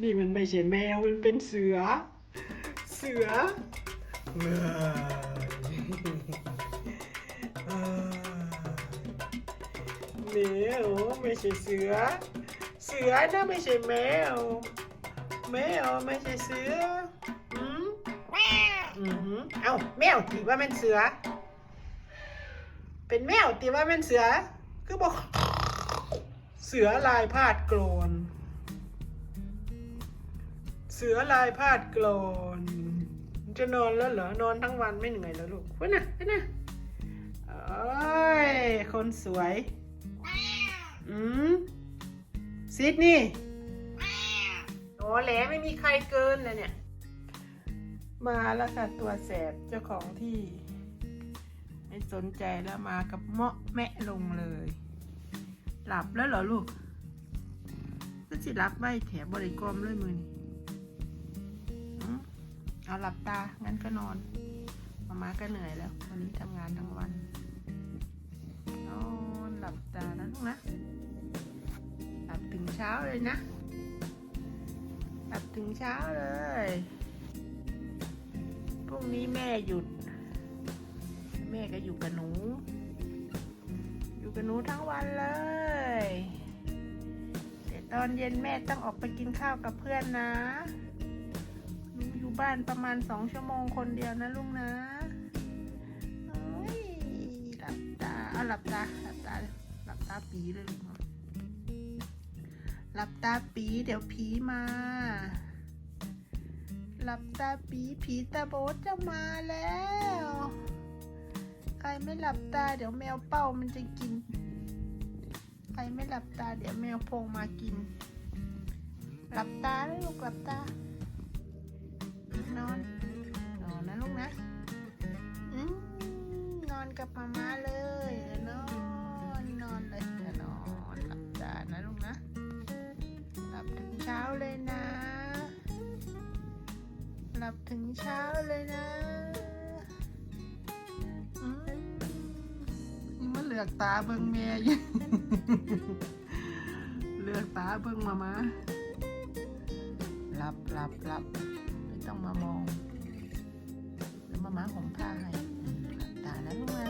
นี่มันไม่ใช่แมว มันเป็นเสือ เสือเอ้ยเอ้ยแมวไม่ใช่เสือ เสือนะไม่ใช่แมว แมวไม่ใช่เสืออืมอือหือเอ้าแมวตีว่าเป็นเสือ เป็นแมวตีว่าเป็นเสือ คือบอก เสือลายพาดโกรนเสือลายพาดโกรนจะนอนแล้วเหรอนอนทั้งวันไม่เหนื่อยแล้วลูกวะนะวะนะโอ้ยคนสวย อืมซิดนี่โอ้แหลไม่มีใครเกินเลยเนี่ย มาแล้วค่ะตัวแสบเจ้าของที่ ไม่สนใจแล้วมากับเมาะแมะลงเลย หลับแล้วเหรอลูกก็สิรับไว้แถมบริกรมเลยมือนี่เอาหลับตา งั้นก็นอน มามาก็เหนื่อยแล้ว วันนี้ทำงานทั้งวัน นอนหลับตานะลูกนะ หลับถึงเช้าเลยนะ หลับถึงเช้าเลย พรุ่งนี้แม่หยุด แม่ก็อยู่กับหนู อยู่กับหนูทั้งวันเลย แต่ตอนเย็นแม่ต้องออกไปกินข้าวกับเพื่อนนะหนูอยู่บ้านประมาณสองชั่วโมงคนเดียวนะลุงนะเอ้ยหลับตาเอาหลับตาหลับตาหลับตาปีเลยลูกหลับตาปีเดี๋ยวผีมา หลับตาปีผีตาโบทจะมาแล้ว ใครไม่หลับตาเดี๋ยวแมวเป้ามันจะกิน ใครไม่หลับตาเดี๋ยวแมวโพงมากิน หลับตาแล้วลูกหลับตา นอน นอนนะลูกนะอนอนกับมาม่าเลยนอนนอนเลยนอนหลับตานะลูกนะ หลับถึงเช้าเลยนะ หลับถึงเช้าเลยนะ ลือกตาเบิ่งแม่อยู่เหลือกตาเบิ่งมามาหลับหลับหลับไม่ต้องมามองแล้วมามาของผ้าให้หลับตาแล้วลูกนะ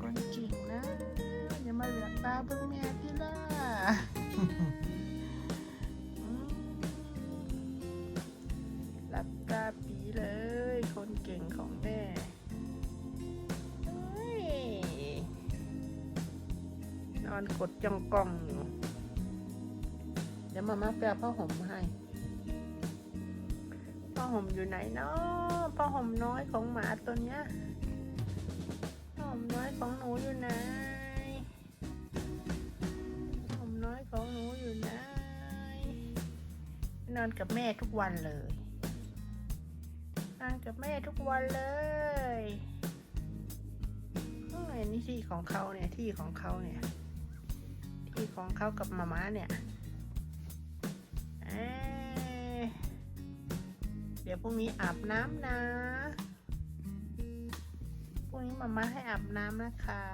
คนจริงนะ อย่ามาเหลือกตาเบิ่งแม่พี่ล่ะ อนกดจ้องกล้องอยู่ เดี๋ยวมาม่าแปลผ้าห่มให้ผ้าห่มอยู่ไหนเนาะผ้าห่มน้อยของหมาตัวเนี้ยผ้าห่มน้อยของหนูอยู่ไหนผ้าห่มน้อยของหนูอยู่ไหนนอนกับแม่ทุกวันเลยนอนกับแม่ทุกวันเลยเฮ้ยนี่ที่ของเขาเนี่ยที่ของเขาเนี่ย ที่ของเขากับมาม่าเนี่ยเเดี๋ยวพรุ่งนี้อาบน้ำนะ พรุ่งนี้มาม่าให้อาบน้ำนะคะ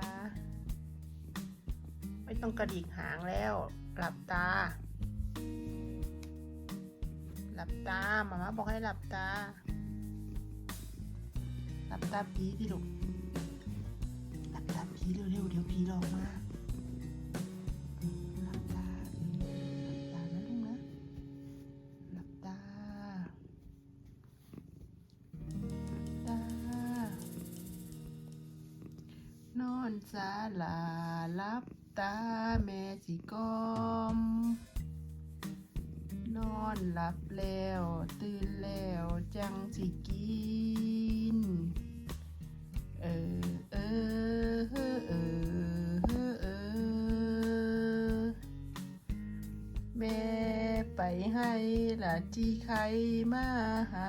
ไม่ต้องกระดิกหางแล้ว หลับตา หลับตา มาม่าบอกให้หลับตา หลับตาผีที่ลูก นอนสาลาลับตาแม่สิกอม นอนหลับแล้ว ตื่นแล้วจังสิกิน เออเออเออเออเออแม่ไปให้ละจีใครมาหา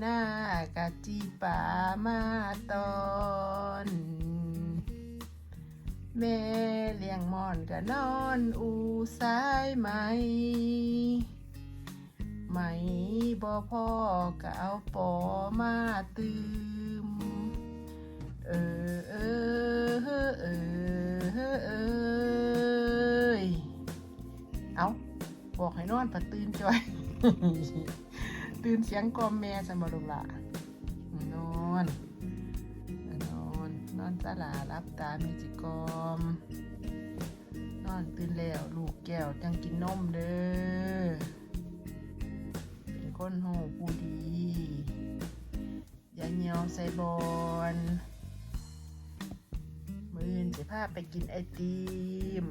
หน้ากะจีป่ามาตอนแม่เลี้ยงมอนก็นอนอูซ้ายไหม ไหมบ่พ่อก็เอาปอมาตืม เออเออเออเออเออเอาบอกให้นอนผัดตื่นจอย ตื่นเสียงกล่อมแม่สมบูรุละนอนนอนนอนสลารับตามีจิกอมนอนตื่นแล้วลูกแก้วจังกินนมเด้อเป็นคนโหผู้ดีอย่าเหี่ยวใส่บอลมือนสิพาไปกินไอติม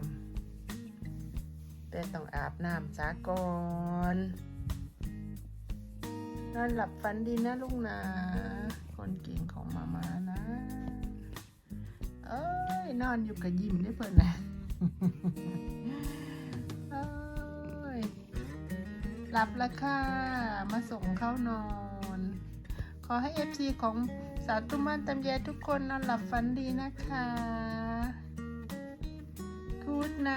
แต่ต้องอาบน้ำซะก่อน นอนหลับฝันดีนะลุงนะ คนเก่งของมามานะ เอ้ย นอนอยู่กับยิ้มได้เพิ่นนะเอ้ย หลับล้วค่ะ มาส่งเข้านอน ขอให้เอฟซีของสาวตุ้มบ้านตำแยทุกคนนอนหลับฝันดีนะคะกูดไน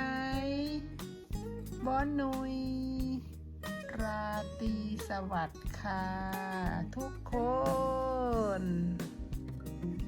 บอนนุย ราตรีสวัสดิ์ค่ะ ทุกคน